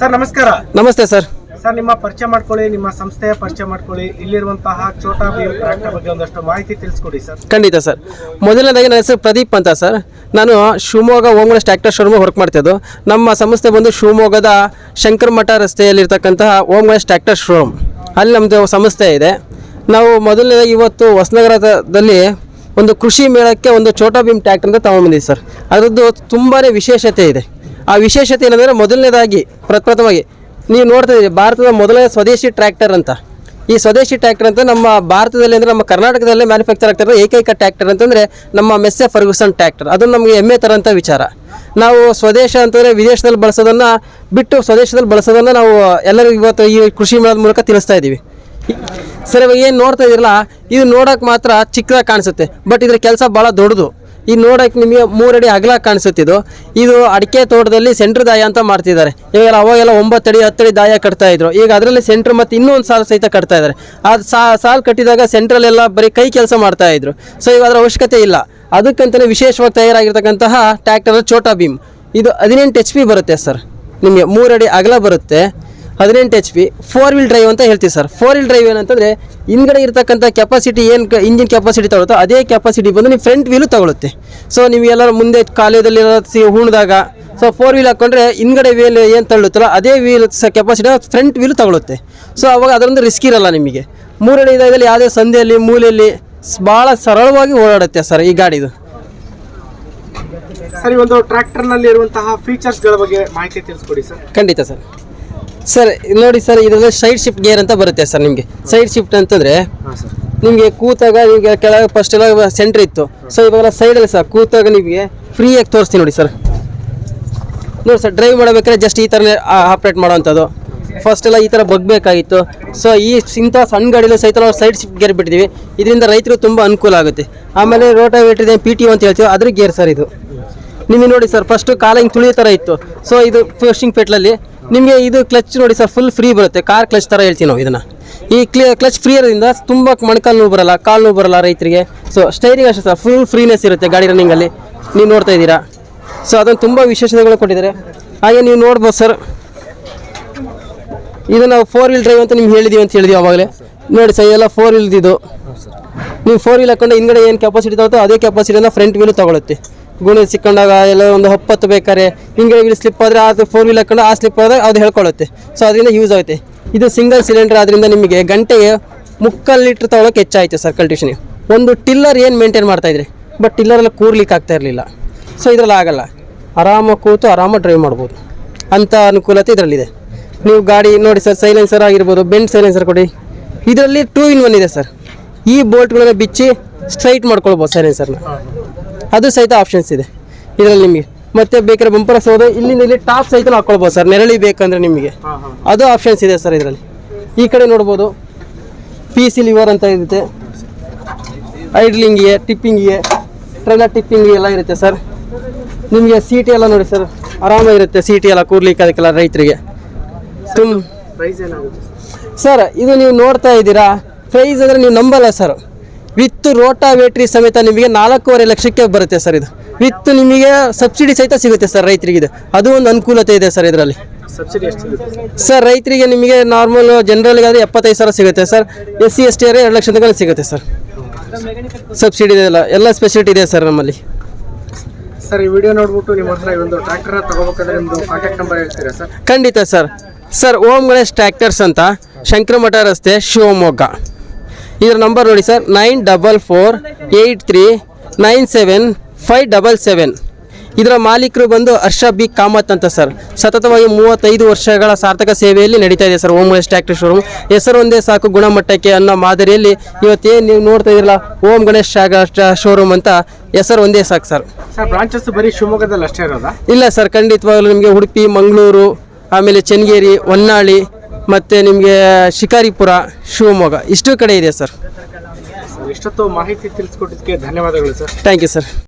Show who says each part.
Speaker 1: Sir ನಮಸ್ಕಾರ.
Speaker 2: ನಮಸ್ತೆ sir.
Speaker 1: Sir ನಿಮ್ಮ ಪರಿಚಯ ಮಾಡ್ಕೊಳ್ಳಿ ನಿಮ್ಮ ಸಂಸ್ಥೆಯ ಪರಿಚಯ ಮಾಡ್ಕೊಳ್ಳಿ. ಇಲ್ಲಿರುವಂತಹ ಚೋಟಾ ಭೀಮ್ ಟ್ರ್ಯಾಕ್ಟರ್ ಬಗ್ಗೆ ಒಂದಷ್ಟು ಮಾಹಿತಿ ತಿಳಿಸ್ಕೊಡಿ ಸರ್.
Speaker 2: ಖಂಡಿತ ಸರ್. ಮೊದಲನೇದಾಗಿ ನನ್ನ ಹೆಸರು ಪ್ರದೀಪ್ ಅಂತ ಸರ್. ನಾನು ಶಿವಮೊಗ್ಗ ಓಮ್ಗಳಸ್ ಟ್ರ್ಯಾಕ್ಟರ್ ಶೋರೂಮ್ ವರ್ಕ್ ಮಾಡ್ತಿದ್ದು ನಮ್ಮ ಸಂಸ್ಥೆ ಬಂದು ಶಿವಮೊಗ್ಗದ ಶಂಕರಮಠ ರಸ್ತೆಯಲ್ಲಿರ್ತಕ್ಕಂತಹ ಓಮ್ಗಳಸ್ ಟ್ರ್ಯಾಕ್ಟರ್ ಶೋರೂಮ್. ಅಲ್ಲಿ ನಮ್ಮದು ಸಂಸ್ಥೆ ಇದೆ. ನಾವು ಮೊದಲನೇದಾಗಿ ಇವತ್ತು ಹೊಸನಗರದಲ್ಲಿ ಒಂದು ಕೃಷಿ ಮೇಳಕ್ಕೆ ಒಂದು ಚೋಟಾ ಭೀಮ್ ಟ್ರ್ಯಾಕ್ಟರ್ ಅಂತ ತಗೊಂಡ್ಬಂದಿದ್ದೀವಿ ಸರ್. ಅದರದ್ದು ತುಂಬಾ ವಿಶೇಷತೆ ಇದೆ. ಆ ವಿಶೇಷತೆ ಏನಂದರೆ ಮೊದಲನೇದಾಗಿ ಪ್ರಪ್ರಥಮವಾಗಿ ನೀವು ನೋಡ್ತಾ ಇದ್ದೀರಿ, ಭಾರತದ ಮೊದಲನೇ ಸ್ವದೇಶಿ ಟ್ರ್ಯಾಕ್ಟರ್ ಅಂತ. ಈ ಸ್ವದೇಶಿ ಟ್ರ್ಯಾಕ್ಟರ್ ಅಂತ ನಮ್ಮ ಭಾರತದಲ್ಲಿ ಅಂದರೆ ನಮ್ಮ ಕರ್ನಾಟಕದಲ್ಲೇ ಮ್ಯಾನುಫ್ಯಾಕ್ಚರ್ ಆಗ್ತಿರೋ ಏಕೈಕ ಟ್ರ್ಯಾಕ್ಟರ್ ಅಂತಂದರೆ ನಮ್ಮ ಮೆಸ್ಸೆ ಫರ್ಗುಸನ್ ಟ್ರ್ಯಾಕ್ಟರ್. ಅದು ನಮಗೆ ಹೆಮ್ಮೆ ತರೋಂಥ ವಿಚಾರ. ನಾವು ಸ್ವದೇಶ ಅಂತಂದರೆ ವಿದೇಶದಲ್ಲಿ ಬಳಸೋದನ್ನು ಬಿಟ್ಟು ಸ್ವದೇಶದಲ್ಲಿ ಬಳಸೋದನ್ನು ನಾವು ಎಲ್ಲರಿಗೂ ಇವತ್ತು ಈ ಕೃಷಿ ಮೇಳದ ಮೂಲಕ ತಿಳಿಸ್ತಾ ಇದ್ದೀವಿ. ಸರ್, ಇವಾಗ ಏನು ನೋಡ್ತಾ ಇದ್ದೀರಲ್ಲ, ಇದು ನೋಡೋಕೆ ಮಾತ್ರ ಚಿಕ್ಕದಾಗಿ ಕಾಣಿಸುತ್ತೆ ಬಟ್ ಇದರ ಕೆಲಸ ಭಾಳ ದೊಡ್ಡದು. ಈ ನೋಡೋಕೆ ನಿಮಗೆ ಮೂರಡಿ ಅಗಲ ಕಾಣಿಸುತ್ತಿದ್ದು ಇದು. ಅಡಿಕೆ ತೋಟದಲ್ಲಿ ಸೆಂಟ್ರ್ ದಾಯ ಅಂತ ಮಾಡ್ತಿದ್ದಾರೆ. ಇವಾಗ ಅವಾಗೆಲ್ಲ ಒಂಬತ್ತಡಿ ಹತ್ತಡಿ ದಾಯ ಕಟ್ತಾ ಇದ್ರು. ಈಗ ಅದರಲ್ಲಿ ಸೆಂಟ್ರ್ ಮತ್ತು ಇನ್ನೂ ಒಂದು ಸಾಲು ಸಹಿತ ಕಟ್ತಾ ಇದ್ದಾರೆ. ಅದು ಸಾಲು ಕಟ್ಟಿದಾಗ ಸೆಂಟ್ರಲ್ಲೆಲ್ಲ ಬರೀ ಕೈ ಕೆಲಸ ಮಾಡ್ತಾ ಇದ್ರು. ಸೊ ಈಗ ಅದರ ಅವಶ್ಯಕತೆ ಇಲ್ಲ. ಅದಕ್ಕಂತಲೇ ವಿಶೇಷವಾಗಿ ತಯಾರಾಗಿರ್ತಕ್ಕಂತಹ ಟ್ರ್ಯಾಕ್ಟರ್ ಚೋಟಾ ಭೀಮ್. ಇದು ಹದಿನೆಂಟು ಎಚ್ ಬರುತ್ತೆ ಸರ್ ನಿಮಗೆ ಮೂರಡಿ ಅಗಲ ಬರುತ್ತೆ. ಹದಿನೆಂಟು H P four wheel drive ಅಂತ ಹೇಳ್ತೀವಿ ಸರ್ ಫೋರ್ ವೀಲ್ ಡ್ರೈವ್ ಏನಂತಂದರೆ ಹಿಂದ್ಗಡೆ ಇರತಕ್ಕಂಥ ಕೆಪಾಸಿಟಿ ಏನು ಇಂಜಿನ್ ಕೆಪಾಸಿಟಿ ತಗೊಳುತ್ತೋ ಅದೇ ಕೆಪಾಸಿಟಿ ಬಂದು ನೀವು ಫ್ರಂಟ್ ವೀಲು ತಗೊಳುತ್ತೆ ಸೊ ನೀವು ಎಲ್ಲರೂ ಮುಂದೆ ಕಾಲೇಜಲ್ಲಿ ಸಿ ಉಣ್ದಾಗ ಸೊ ಫೋರ್ ವೀಲ್ ಹಾಕ್ಕೊಂಡ್ರೆ ಹಿಂದ್ಗಡೆ ವೀಲ್ ಏನು ತಳ್ಳುತ್ತಲ್ಲ ಅದೇ ವೀಲ್ ಸ ಕೆಪಾಸಿಟಿ ಫ್ರಂಟ್ ವೀಲು ತಗೊಳುತ್ತೆ ಸೊ ಅವಾಗ ಅದರೊಂದು ರಿಸ್ಕ್ ಇರಲ್ಲ ನಿಮಗೆ. ಮೂರನೇ ಇದಾಗಲಿ ಯಾವುದೇ ಸಂಧೆಯಲ್ಲಿ ಮೂಲೆಯಲ್ಲಿ ಭಾಳ ಸರಳವಾಗಿ ಓಡಾಡುತ್ತೆ ಸರ್ ಈ ಗಾಡಿದು.
Speaker 1: ಸರ್ ಈ ಒಂದು ಟ್ರ್ಯಾಕ್ಟರ್ನಲ್ಲಿ ಇರುವಂತಹ ಫೀಚರ್ಸ್ಗಳ ಬಗ್ಗೆ ಮಾಹಿತಿ ತಿಳಿಸ್ಕೊಡಿ ಸರ್
Speaker 2: ಖಂಡಿತ ಸರ್ ಸರ್ ನೋಡಿ ಸರ್ ಇದರಲ್ಲಿ ಸೈಡ್ ಶಿಫ್ಟ್ ಗೇರ್ ಅಂತ ಬರುತ್ತೆ ಸರ್ ನಿಮಗೆ. ಸೈಡ್ ಶಿಫ್ಟ್ ಅಂತಂದ್ರೆ ನಿಮ್ಗೆ ಕೂತಾಗ ನಿಮಗೆ ಕೆಳಗೆ ಫಸ್ಟ್ ಎಲ್ಲ ಸೆಂಟ್ರ್ ಇತ್ತು. ಸೊ ಇವಾಗೆಲ್ಲ ಸೈಡಲ್ಲಿ ಸರ್ ಕೂತಾಗ ನಿಮಗೆ ಫ್ರೀಯಾಗಿ ತೋರಿಸ್ತೀನಿ ನೋಡಿ ಸರ್. ನೋಡಿ ಸರ್ ಡ್ರೈವ್ ಮಾಡಬೇಕಾದ್ರೆ ಜಸ್ಟ್ ಈ ಥರನೇ ಆಪ್ರೇಟ್ ಮಾಡೋವಂಥದ್ದು. ಫಸ್ಟ್ ಎಲ್ಲ ಈ ಥರ ಬಗ್ಬೇಕಾಗಿತ್ತು. ಸೊ ಈ ಇಂಥ ಸಣ್ಣ ಗಾಡಿಲೂ ಸಹಿತ ನಾವು ಸೈಡ್ ಶಿಫ್ಟ್ ಗೇರ್ ಬಿಟ್ಟಿದ್ದೀವಿ ಇದರಿಂದ ರೈತರು ತುಂಬ ಅನುಕೂಲ ಆಗುತ್ತೆ. ಆಮೇಲೆ ರೋಟಾವೇಟರ್ ಇದೆ ಪಿ ಟಿ ಅಂತ ಹೇಳ್ತೀವಿ ಅದ್ರ ಗೇರ್ ಸರ್ ಇದು. ನಿಮಗೆ ನೋಡಿ ಸರ್ ಫಸ್ಟು ಕಾಲ ಹಿಂಗೆ ತುಳಿಯೋ ಥರ ಇತ್ತು. ಸೊ ಇದು ಫಿಶಿಂಗ್ ಪೆಟ್ಲಲ್ಲಿ ನಿಮಗೆ ಇದು ಕ್ಲಚ್ ನೋಡಿ ಸರ್ ಫುಲ್ ಫ್ರೀ ಬರುತ್ತೆ. ಕಾರ್ ಕ್ಲಚ್ ಥರ ಹೇಳ್ತೀವಿ ನಾವು ಇದನ್ನು. ಈ ಕ್ಲಿಯ ಕ್ಲಚ್ ಫ್ರೀ ಇರೋದ್ರಿಂದ ತುಂಬ ಮೊಣಕಾಲು ನೋವು ಬರಲ್ಲ ಕಾಲು ನೋವು ಬರಲ್ಲ ರೈತರಿಗೆ. ಸೊ ಸ್ಟೈರಿಂಗ್ ಅಷ್ಟೇ ಸರ್ ಫುಲ್ ಫ್ರೀನೆಸ್ ಇರುತ್ತೆ ಗಾಡಿ ರನ್ನಿಂಗಲ್ಲಿ ನೀವು ನೋಡ್ತಾ ಇದ್ದೀರಾ? ಸೊ ಅದನ್ನು ತುಂಬ ವಿಶೇಷತೆಗಳು ಕೊಟ್ಟಿದ್ದಾರೆ. ಹಾಗೆ ನೀವು ನೋಡ್ಬೋದು ಸರ್ ಇದು ನಾವು ಫೋರ್ ವೀಲ್ ಡ್ರೈವ್ ಅಂತ ನಿಮ್ಗೆ ಹೇಳಿದೀವಿ ಅಂತ ಹೇಳಿದೀವಿ ಅವಾಗಲೇ ನೋಡಿ ಸರ್ ಎಲ್ಲ ಫೋರ್ ವೀಲ್ದಿದ್ದು ಇದು. ನೀವು ಫೋರ್ ವೀಲ್ ಹಾಕೊಂಡು ಹಿಂದ್ಗಡೆ ಏನು ಕೆಪಾಸಿಟಿ ತಗೋತೋ ಅದೇ ಕೆಪಾಸಿಟಿಯಿಂದ ಫ್ರಂಟ್ ವೀಲು ತಗೊಳುತ್ತೆ. ಗುಣ ಸಿಕ್ಕೊಂಡಾಗ ಎಲ್ಲ ಒಂದು ಹೊಪ್ಪತ್ತು ಬೇಕಾದ್ರೆ ಹಿಂಗೆ ಇಲ್ಲಿ ಸ್ಲಿಪ್ ಆದರೆ ಅದು ಫೋರ್ ವೀಲ್ ಹಾಕೊಂಡು ಆ ಸ್ಲಿಪ್ ಆದಾಗ ಅದು ಹೇಳ್ಕೊಳ್ಳುತ್ತೆ. ಸೊ ಅದರಿಂದ ಯೂಸ್ ಆಗುತ್ತೆ. ಇದು ಸಿಂಗಲ್ ಸಿಲಿಂಡರ್ ಆದ್ದರಿಂದ ನಿಮಗೆ ಗಂಟೆಗೆ ಮುಕ್ಕಾಲು ಲೀಟ್ರ್ ತೊಗೊಳಕ್ಕೆ ಹೆಚ್ಚಾಯಿತು ಸರ್ ಕಲ್ಟಿಷನ್ ಒಂದು ಟಿಲ್ಲರ್ ಏನು ಮೇಂಟೈನ್ ಮಾಡ್ತಾ ಇದ್ರಿ? ಬಟ್ ಟಿಲ್ಲರಲ್ಲಿ ಕೂರ್ಲಿಕ್ಕೆ ಆಗ್ತಾ ಇರಲಿಲ್ಲ. ಸೊ ಇದರಲ್ಲಿ ಆಗಲ್ಲ. ಆರಾಮಾಗಿ ಕೂತು ಆರಾಮಾಗಿ ಡ್ರೈವ್ ಮಾಡ್ಬೋದು. ಅಂಥ ಅನುಕೂಲತೆ ಇದರಲ್ಲಿದೆ. ನೀವು ಗಾಡಿ ನೋಡಿ ಸರ್ ಸೈಲೆನ್ಸರ್ ಆಗಿರ್ಬೋದು ಬೆಂಡ್ ಸೈಲೆನ್ಸರ್ ಕೊಡಿ. ಇದರಲ್ಲಿ ಟೂ ಇನ್ ಒನ್ ಇದೆ ಸರ್ ಈ ಬೋಲ್ಟ್ಗಳನ್ನ ಬಿಚ್ಚಿ ಸ್ಟ್ರೈಟ್ ಮಾಡ್ಕೊಳ್ಬೋದು ಸೈಲೆನ್ಸರ್ನ ಅದು ಸಹಿತ ಆಪ್ಷನ್ಸ್ ಇದೆ. ಇದರಲ್ಲಿ ನಿಮಗೆ. ಮತ್ತೆ ಬೇಕಾದ್ರೆ ಬಂಪರ್ ಹೋದ್ರೆ ಇಲ್ಲಿಂದ ಇಲ್ಲಿ ಟಾಪ್ ಸಹಿತ ಹಾಕೊಳ್ಬೋದು ಸರ್. ನೆರಳಿ ಬೇಕಂದ್ರೆ ನಿಮಗೆ. ಅದು ಆಪ್ಷನ್ಸ್ ಇದೆ ಸರ್ ಇದರಲ್ಲಿ. ಈ ಕಡೆ ನೋಡ್ಬೋದು. ಪಿ ಸಿ ಲಿವರ್ ಅಂತ ಇರುತ್ತೆ. ಐಡ್ಲಿಂಗಿಗೆ ಟಿಪ್ಪಿಂಗಿಗೆ ಟ್ರೈಲರ್ ಟಿಪ್ಪಿಂಗ್ ಎಲ್ಲ ಇರುತ್ತೆ ಸರ್. ನಿಮಗೆ ಸೀಟಿ ಎಲ್ಲ ನೋಡಿ ಸರ್. ಆರಾಮಾಗಿರುತ್ತೆ ಸೀಟಿ ಎಲ್ಲ ಕೂರ್ಲಿಕ್ಕೆ ಅದಕ್ಕೆಲ್ಲ ರೈತರಿಗೆ. ತುಂಬ ಸರ್? ಇದು ನೀವು ನೋಡ್ತಾ ಇದ್ದೀರಾ? ಪ್ರೈಸ್ ಅಂದರೆ ನೀವು ನಂಬಲ್ಲ ಸರ್. ವಿತ್ ರೋಟಾವೇಟ್ರಿ ಸಮೇತ ನಿಮಗೆ ನಾಲ್ಕೂವರೆ ಲಕ್ಷಕ್ಕೆ ಬರುತ್ತೆ ಸರ್ ಇದು. ವಿತ್ ನಿಮಗೆ ಸಬ್ಸಿಡಿ ಸಹಿತ ಸಿಗುತ್ತೆ ಸರ್ ರೈತರಿಗೆ ಇದು ಅದು ಒಂದು ಅನುಕೂಲತೆ ಇದೆ ಸರ್ ಇದರಲ್ಲಿ. ಸರ್ ರೈತರಿಗೆ ನಿಮಗೆ ನಾರ್ಮಲ್ ಜನರಲ್ಗಾದ್ರೆ ಎಪ್ಪತ್ತೈದು ಸಾವಿರ ಸಿಗುತ್ತೆ sir. S C S T ಎರಡು ಲಕ್ಷ ತನಕ ಸಿಗುತ್ತೆ ಸರ್. ಸಬ್ಸಿಡಿ ಇದೆಲ್ಲ ಎಲ್ಲ ಸ್ಪೆಷಲಿಟಿ ಇದೆ ಸರ್ ನಮ್ಮಲ್ಲಿ.
Speaker 1: ಸರ್ ಈ ವಿಡಿಯೋ ನೋಡ್ಬಿಟ್ಟು ನಿಮ್ಮ ಹತ್ರ ಒಂದು ಟ್ರ್ಯಾಕ್ಟರ್ ತಗೋಬೇಕಾದ್ರೆ ನಿಮ್ಮದು ಕಾಂಟ್ಯಾಕ್ಟ್ ನಂಬರ್ ಹೇಳ್ತೀರಾ ಸರ್?
Speaker 2: ಖಂಡಿತ sir. Sir Om Ganesh tractors ಅಂತ ಶಂಕರಮಠ ರಸ್ತೆ ಶಿವಮೊಗ್ಗ. ಇದರ ನಂಬರ್ ನೋಡಿ sir nine double four eight three nine seven five double seven ಇದರ ಮಾಲೀಕರು ಬಂದು ಹರ್ಷ ಬಿ ಕಾಮತ್ ಅಂತ ಸರ್ ಸತತವಾಗಿ ಮೂವತ್ತೈದು ವರ್ಷಗಳ ಸಾರ್ಥಕ ಸೇವೆಯಲ್ಲಿ ನಡೀತಾ ಇದೆ sir Om Ganesh tractor showroom ಹೆಸರು ಒಂದೇ ಸಾಕು ಗುಣಮಟ್ಟಕ್ಕೆ ಅನ್ನೋ ಮಾದರಿಯಲ್ಲಿ ಇವತ್ತೇನು ನೀವು ನೋಡ್ತಾ ಇದ್ದೀರಲ್ಲ ಓಂ ಗಣೇಶ್ ಶೋರೂಮ್ ಅಂತ ಹೆಸರು ಒಂದೇ ಸಾಕು ಸರ್
Speaker 1: ಸರ್ ಬ್ರಾಂಚಸ್ ಬರೀ ಶಿವಮೊಗ್ಗದಲ್ಲಿ ಅಷ್ಟೇ ಇರೋದಾ?
Speaker 2: ಇಲ್ಲ ಸರ್ ಖಂಡಿತವಾಗ್ಲೂ ನಿಮಗೆ ಉಡುಪಿ ಮಂಗಳೂರು ಆಮೇಲೆ ಚೆನ್ನಗೇರಿ ಹೊನ್ನಾಳಿ ಮತ್ತು ನಿಮಗೆ ಶಿಕಾರಿಪುರ ಶಿವಮೊಗ್ಗ ಇಷ್ಟು ಕಡೆ ಇದೆ
Speaker 1: ಸರ್. ಇಷ್ಟೊತ್ತು ಮಾಹಿತಿ ತಿಳಿಸ್ಕೊಟ್ಟಿದ್ದಕ್ಕೆ ಧನ್ಯವಾದಗಳು ಸರ್.
Speaker 2: Thank you sir